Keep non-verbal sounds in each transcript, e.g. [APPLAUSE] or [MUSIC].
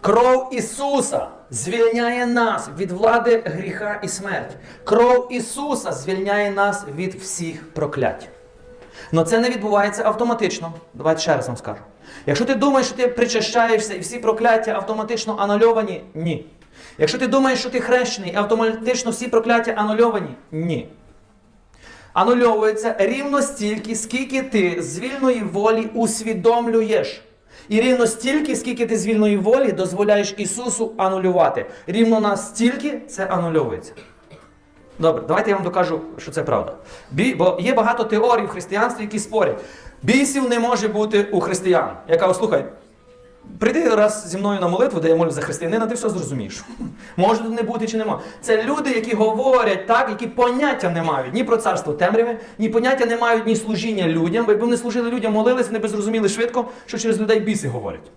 Кров Ісуса звільняє нас від влади гріха і смерті. Кров Ісуса звільняє нас від всіх проклять. Но це не відбувається автоматично. Давайте ще раз вам скажу. Якщо ти думаєш, що ти причащаєшся і всі прокляття автоматично анульовані, ні. Якщо ти думаєш, що ти хрещений і автоматично всі прокляття анульовані, ні. Анульовується рівно стільки, скільки ти з вільної волі усвідомлюєш. І рівно стільки, скільки ти з вільної волі дозволяєш Ісусу анулювати. Рівно настільки це анульовується. Добре, давайте я вам докажу, що це правда. Бі, бо є багато теорій в християнстві, які спорять. Бісів не може бути у християн. Я кажу, слухай, прийди раз зі мною на молитву, де я молю за християнина, ти все зрозумієш. [LAUGHS] Може тут не бути чи нема. Це люди, які говорять так, які поняття не мають ні про царство темряви, ні поняття не мають ні служіння людям. Бо якби вони служили людям, молилися, вони би зрозуміли швидко, що через людей біси говорять.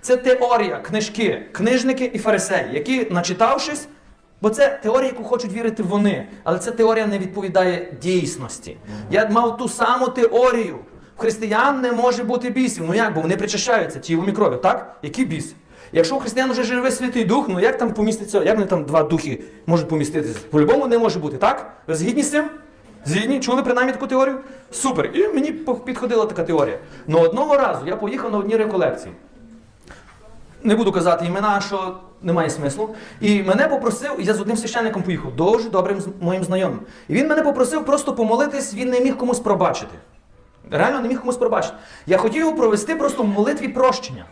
Це теорія, книжки, книжники і фарисеї, які, начитавшись, бо це теорія, яку хочуть вірити вони, але ця теорія не відповідає дійсності. Я мав ту саму теорію. Християн не може бути бісів. Ну як, бо вони причащаються тілом і кров'ю, так? Які біси? Якщо у християн вже живе Святий Дух, ну як там поміститься, як вони там два духи можуть поміститися? По-любому не може бути, так? Ви згідні з цим? Згідні? Чули принаймні таку теорію? Супер. І мені підходила така теорія. Ну одного разу я поїхав на одні реколекції не буду казати імена, що немає смислу. І мене попросив, я з одним священником поїхав, дуже добрим моїм знайомим. І він мене попросив просто помолитись, він не міг комусь пробачити. Реально не міг комусь пробачити. Я хотів його провести просто в молитві прощення.